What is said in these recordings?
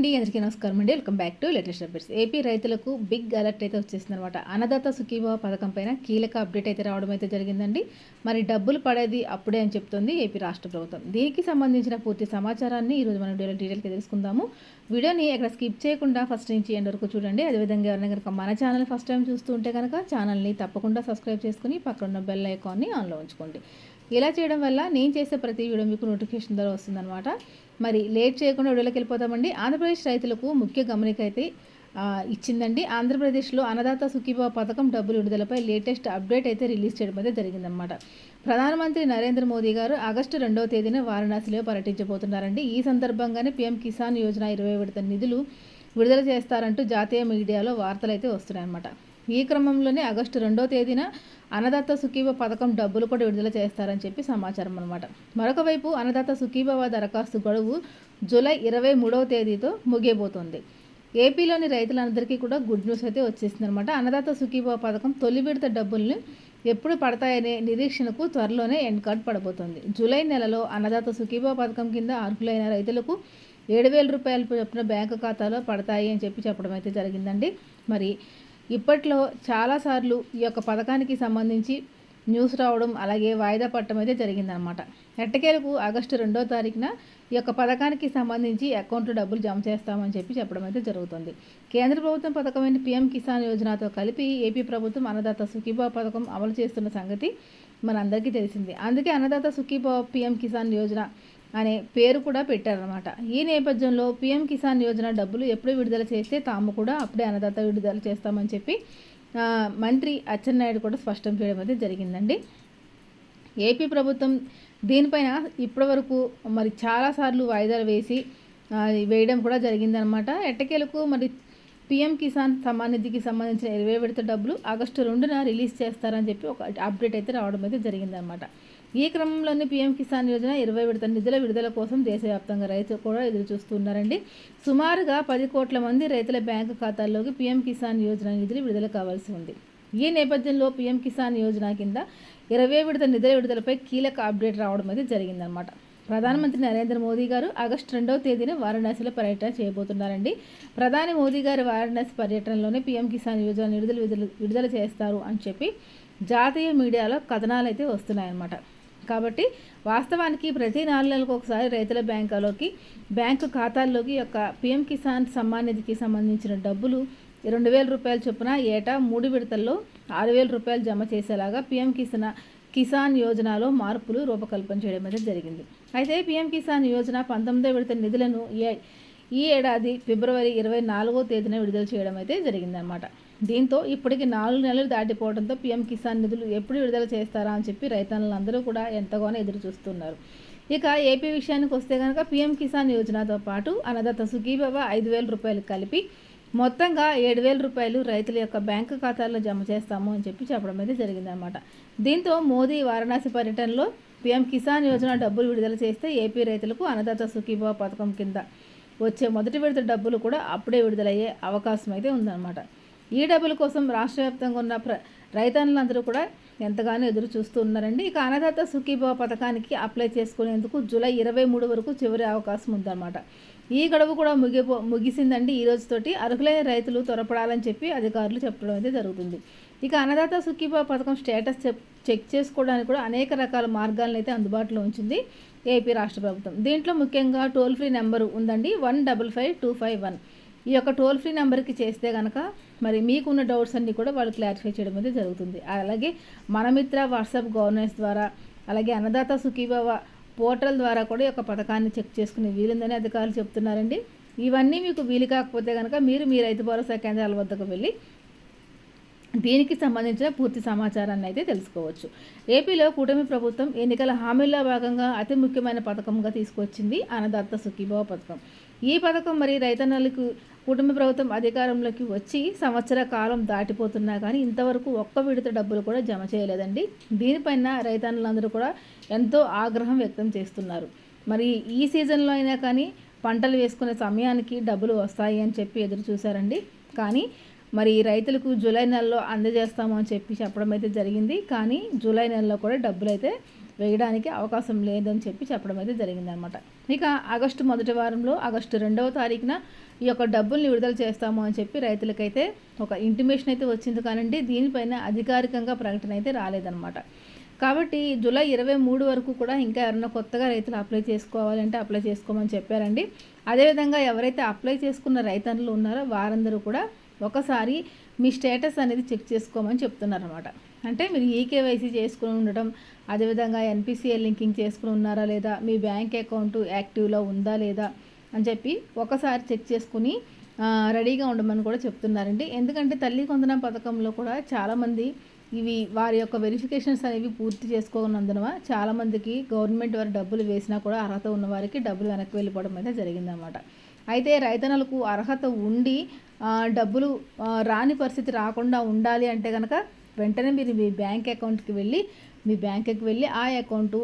అండి. అందరికీ నమస్కారం అండి. Welcome back to latest updates. AP రైతులకు బిగ్ అలర్ట్ అయితే వచ్చేసింది అనమాట అన్నదాత సుఖీభావ పథకం పైన కీలక అప్డేట్ అయితే రావడం అయితే జరిగిందండి. మరి డబ్బులు పడేది అప్పుడే అని చెప్తుంది ఏపీ రాష్ట్ర ప్రభుత్వం. దీనికి సంబంధించిన పూర్తి సమాచారాన్ని ఈరోజు మనం డీటెయిల్ డీటెయిల్గా తెలుసుకుందాము. వీడియోని ఎక్కడ స్కిప్ చేయకుండా ఫస్ట్ నుంచి ఎండ్ వరకు చూడండి. అదేవిధంగా ఎవరైనా కనుక మన ఛానల్ ఫస్ట్ టైం చూస్తూ ఉంటే కనుక ఛానల్ని తప్పకుండా సబ్స్క్రైబ్ చేసుకుని పక్కన ఉన్న బెల్ ఐకాన్ని ఆన్లో ఉంచుకోండి. ఇలా చేయడం వల్ల నేను చేసే ప్రతి వీడియో మీకు నోటిఫికేషన్ ద్వారా వస్తుందన్నమాట. మరి లేట్ చేయకుండా వీడియోలోకి వెళ్ళిపోతామండి. ఆంధ్రప్రదేశ్ రైతులకు ముఖ్య గమనిక అయితే ఇచ్చిందండి. ఆంధ్రప్రదేశ్లో అన్నదాత సుఖీభావ పథకం డబ్బులు విడుదలపై లేటెస్ట్ అప్డేట్ అయితే రిలీజ్ చేయడం అయితే జరిగిందనమాట ప్రధానమంత్రి నరేంద్ర మోదీ గారు ఆగస్టు రెండవ తేదీన వారణాసిలో పర్యటించబోతున్నారండి. ఈ సందర్భంగానే పీఎం కిసాన్ యోజన ఇరవై విడత నిధులు విడుదల చేస్తారంటూ జాతీయ మీడియాలో వార్తలు అయితే వస్తున్నాయన్నమాట. ఈ క్రమంలోనే ఆగస్టు రెండో తేదీన అన్నదాత సుఖీబ పథకం డబ్బులు కూడా విడుదల చేస్తారని చెప్పి సమాచారం అనమాట మరొక వైపు అన్నదాత సుఖీభవ దరఖాస్తు గడువు జూలై ఇరవై మూడవ తేదీతో ముగియబోతోంది. ఏపీలోని రైతులందరికీ కూడా గుడ్ న్యూస్ అయితే వచ్చేసింది అనమాట అన్నదాత సుఖీభవ పథకం తొలి విడత డబ్బుల్ని ఎప్పుడు పడతాయనే నిరీక్షణకు త్వరలోనే ఎండ్ కార్డ్ పడబోతోంది. జూలై నెలలో అన్నదాత సుఖీభవ పథకం కింద అర్హులైన రైతులకు ఏడు వేల రూపాయలు చెప్పిన బ్యాంకు ఖాతాలో పడతాయి అని చెప్పి చెప్పడం అయితే జరిగిందండి. మరి ఇప్పట్లో చాలాసార్లు ఈ యొక్క పథకానికి సంబంధించి న్యూస్ రావడం అలాగే వాయిదా పట్టడం అయితే జరిగిందనమాట ఎట్టకేలకు ఆగస్టు రెండో తారీఖున ఈ యొక్క పథకానికి సంబంధించి అకౌంట్లో డబ్బులు జమ చేస్తామని చెప్పి చెప్పడం అయితే జరుగుతుంది. కేంద్ర ప్రభుత్వం పథకమైన పీఎం కిసాన్ యోజనతో కలిపి ఏపీ ప్రభుత్వం అన్నదాత సుఖీభావ పథకం అమలు చేస్తున్న సంగతి మనందరికీ తెలిసింది. అందుకే అన్నదాత సుఖీభావ పీఎం కిసాన్ యోజన అనే పేరు కూడా పెట్టారనమాట ఈ నేపథ్యంలో పీఎం కిసాన్ యోజన డబ్బులు ఎప్పుడు విడుదల చేస్తే తాము కూడా అప్పుడే అన్నదాత విడుదల చేస్తామని చెప్పి మంత్రి అచ్చెన్నాయుడు కూడా స్పష్టం చేయడం అయితే జరిగిందండి. ఏపీ ప్రభుత్వం దీనిపైన ఇప్పటివరకు మరి చాలాసార్లు వాయిదాలు వేసి వేయడం కూడా జరిగిందనమాట ఎట్టకేలకు మరి పీఎం కిసాన్ సమాన్ నిధికి సంబంధించిన ఇరవై విడత డబ్బులు ఆగస్టు రెండున రిలీజ్ చేస్తారని చెప్పి ఒక అప్డేట్ అయితే రావడం అయితే జరిగిందనమాట ఈ క్రమంలోనే పీఎం కిసాన్ యోజన ఇరవై విడత నిధుల విడుదల కోసం దేశవ్యాప్తంగా రైతులు కూడా ఎదురు చూస్తున్నారండి. సుమారుగా పది కోట్ల మంది రైతుల బ్యాంకు ఖాతాల్లోకి పీఎం కిసాన్ యోజన నిధులు విడుదల కావాల్సి ఉంది. ఈ నేపథ్యంలో పీఎం కిసాన్ యోజన కింద ఇరవై విడత నిధుల విడుదలపై కీలక అప్డేట్ రావడం అయితే జరిగిందనమాట ప్రధానమంత్రి నరేంద్ర మోదీ గారు ఆగస్టు రెండవ తేదీన వారణాసిలో పర్యటన చేయబోతున్నారండి. ప్రధాని మోదీ గారి వారణాసి పర్యటనలోనే పీఎం కిసాన్ యోజన నిధులు విడుదల చేస్తారు అని చెప్పి జాతీయ మీడియాలో కథనాలు అయితే వస్తున్నాయన్నమాట. కాబట్టి వాస్తవానికి ప్రతి నాలుగు నెలలకు ఒకసారి రైతుల బ్యాంకులోకి బ్యాంకు ఖాతాల్లోకి యొక్క పిఎం కిసాన్ సమ్మాన్ నిధికి సంబంధించిన డబ్బులు రెండు వేల రూపాయల చొప్పున ఏటా మూడు విడతల్లో ఆరు వేల రూపాయలు జమ చేసేలాగా పిఎం కిసాన్ కిసాన్ యోజనలో మార్పులు రూపకల్పన చేయడం అయితే జరిగింది. అయితే పిఎం కిసాన్ యోజన పంతొమ్మిదో విడత నిధులను ఈ ఏడాది ఫిబ్రవరి ఇరవై నాలుగో తేదీన విడుదల చేయడం అయితే జరిగిందనమాట దీంతో ఇప్పటికి నాలుగు నెలలు దాటిపోవడంతో పీఎం కిసాన్ నిధులు ఎప్పుడు విడుదల చేస్తారా అని చెప్పి రైతన్నులందరూ కూడా ఎంతగానో ఎదురు చూస్తున్నారు ఇక ఏపీ విషయానికి వస్తే కనుక పీఎం కిసాన్ యోజనతో పాటు అన్నదాత సుఖీబాబా ఐదు వేల రూపాయలు కలిపి మొత్తంగా ఏడు వేల రూపాయలు రైతుల యొక్క బ్యాంకు ఖాతాల్లో జమ చేస్తాము అని చెప్పి చెప్పడం అయితే జరిగిందనమాట దీంతో మోదీ వారణాసి పర్యటనలో పీఎం కిసాన్ యోజన డబ్బులు విడుదల చేస్తే ఏపీ రైతులకు అన్నదాత సుఖీభావ పథకం కింద వచ్చే మొదటి విడత డబ్బులు కూడా అప్పుడే విడుదలయ్యే అవకాశం అయితే ఉందన్నమాట. ఈ డబ్బుల కోసం రాష్ట్ర వ్యాప్తంగా ఉన్న ప్ర రైతన్నులందరూ కూడా ఎంతగానో ఎదురు చూస్తూ ఉన్నారండి ఇక అన్నదాత సుఖీభావ పథకానికి అప్లై చేసుకునేందుకు జూలై ఇరవై మూడు వరకు చివరి అవకాశం ఉందన్నమాట. ఈ గడువు కూడా ముగిపో ముగిసిందండి ఈ రోజుతోటి. అర్హులైన రైతులు త్వరపడాలని చెప్పి అధికారులు చెప్పడం అయితే జరుగుతుంది. ఇక అన్నదాత సుఖీభావ పథకం స్టేటస్ చెక్ చేసుకోవడానికి కూడా అనేక రకాల మార్గాలను అయితే అందుబాటులో ఉంచింది ఏపీ రాష్ట్ర ప్రభుత్వం. దీంట్లో ముఖ్యంగా టోల్ ఫ్రీ నెంబరు ఉందండి one double five two five one. ఈ యొక్క టోల్ ఫ్రీ నెంబర్కి చేస్తే కనుక మరి మీకున్న డౌట్స్ అన్నీ కూడా వాళ్ళు క్లారిఫై చేయడం అయితే జరుగుతుంది. అలాగే మనమిత్ర వాట్సాప్ గవర్నెన్స్ ద్వారా అలాగే అన్నదాత సుఖీభవ పోర్టల్ ద్వారా కూడా ఈ యొక్క పథకాన్ని చెక్ చేసుకునే వీలుందని అధికారులు చెప్తున్నారండి. ఇవన్నీ మీకు వీలు కాకపోతే కనుక మీరు మీ రైతు భరోసా కేంద్రాల వద్దకు వెళ్ళి దీనికి సంబంధించిన పూర్తి సమాచారాన్ని అయితే తెలుసుకోవచ్చు. ఏపీలో కూటమి ప్రభుత్వం ఎన్నికల హామీల్లో భాగంగా అతి ముఖ్యమైన పథకంగా తీసుకొచ్చింది అన్నదాత సుఖీభావ పథకం. ఈ పథకం మరి రైతన్నలకు కుటుంబ ప్రభుత్వం అధికారంలోకి వచ్చి సంవత్సర కాలం దాటిపోతున్నా కానీ ఇంతవరకు ఒక్క విడత డబ్బులు కూడా జమ చేయలేదండి. దీనిపైన రైతన్నులందరూ కూడా ఎంతో ఆగ్రహం వ్యక్తం చేస్తున్నారు. మరి ఈ సీజన్లో అయినా కానీ పంటలు వేసుకునే సమయానికి డబ్బులు వస్తాయి అని చెప్పి ఎదురు చూశారండి. కానీ మరి రైతులకు జూలై నెలలో అందజేస్తాము అని చెప్పి చెప్పడం అయితే జరిగింది. కానీ జూలై నెలలో కూడా డబ్బులు అయితే వేయడానికి అవకాశం లేదని చెప్పి చెప్పడం అయితే జరిగిందనమాట ఇక ఆగస్టు మొదటి వారంలో ఆగస్టు రెండవ తారీఖున ఈ యొక్క డబ్బుల్ని విడుదల చేస్తాము అని చెప్పి రైతులకైతే ఒక ఇంటిమేషన్ అయితే వచ్చింది కానండి. దీనిపైన అధికారికంగా ప్రకటన అయితే రాలేదనమాట కాబట్టి జూలై ఇరవై మూడు వరకు కూడా ఇంకా ఎవరైనా కొత్తగా రైతులు అప్లై చేసుకోవాలంటే అప్లై చేసుకోమని చెప్పారండి. అదేవిధంగా ఎవరైతే అప్లై చేసుకున్న రైతన్లు ఉన్నారో వారందరూ కూడా ఒకసారి మీ స్టేటస్ అనేది చెక్ చేసుకోమని చెప్తున్నారనమాట అంటే మీరు ఈకేవైసీ చేసుకుని ఉండటం అదేవిధంగా ఎన్పిసిఎల్ లింకింగ్ చేసుకుని ఉన్నారా లేదా మీ బ్యాంక్ అకౌంట్ యాక్టివ్లో ఉందా లేదా అని చెప్పి ఒకసారి చెక్ చేసుకుని రెడీగా ఉండమని కూడా చెప్తున్నారండి. ఎందుకంటే తల్లి కొందన పథకంలో కూడా చాలామంది ఇవి వారి యొక్క వెరిఫికేషన్స్ అనేవి పూర్తి చేసుకోనందున చాలామందికి గవర్నమెంట్ వారు డబ్బులు వేసినా కూడా అర్హత ఉన్న వారికి డబ్బులు వెనక్కి వెళ్ళిపోవడం అయితే జరిగిందనమాట అయితే రైతన్నలకు అర్హత ఉండి డబ్బులు రాని పరిస్థితి రాకుండా ఉండాలి అంటే కనుక వెంటనే మీరు మీ బ్యాంక్ అకౌంట్కి వెళ్ళి మీ బ్యాంక్కి వెళ్ళి ఆ అకౌంట్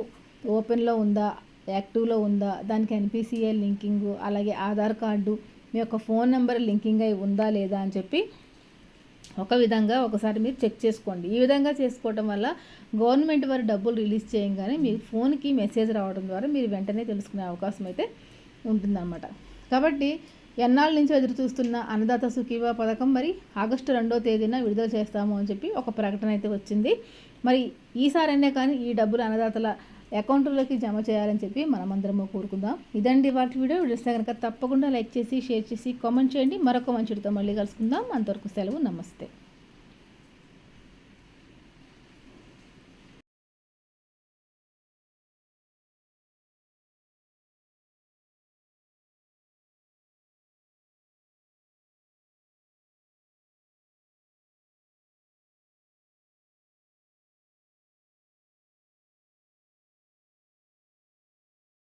ఓపెన్లో ఉందా యాక్టివ్లో ఉందా దానికి ఎన్పిసిఐ లింకింగ్ అలాగే ఆధార్ కార్డు మీ యొక్క ఫోన్ నెంబర్ లింకింగ్ అయి ఉందా లేదా అని చెప్పి ఒక విధంగా ఒకసారి మీరు చెక్ చేసుకోండి. ఈ విధంగా చేసుకోవటం వల్ల గవర్నమెంట్ వారు డబ్బులు రిలీజ్ చేయగానే మీ ఫోన్కి మెసేజ్ రావడం ద్వారా మీరు వెంటనే తెలుసుకునే అవకాశం అయితే ఉంటుందన్నమాట. కాబట్టి ఎన్నాళ్ళ నుంచి ఎదురు చూస్తున్న అన్నదాత సుఖీవా పథకం మరి ఆగస్టు రెండో తేదీన విడుదల చేస్తాము అని చెప్పి ఒక ప్రకటన అయితే వచ్చింది. మరి ఈసారైనా కానీ ఈ డబ్బులు అన్నదాతల అకౌంట్లోకి జమ చేయాలని చెప్పి మనమందరము కోరుకుందాం. ఇదండి వాటి వీడియో. వీడియోస్ కనుక తప్పకుండా లైక్ చేసి షేర్ చేసి కామెంట్ చేయండి. మరొక మంచితో మళ్ళీ కలుసుకుందాం. అంతవరకు సెలవు. నమస్తే.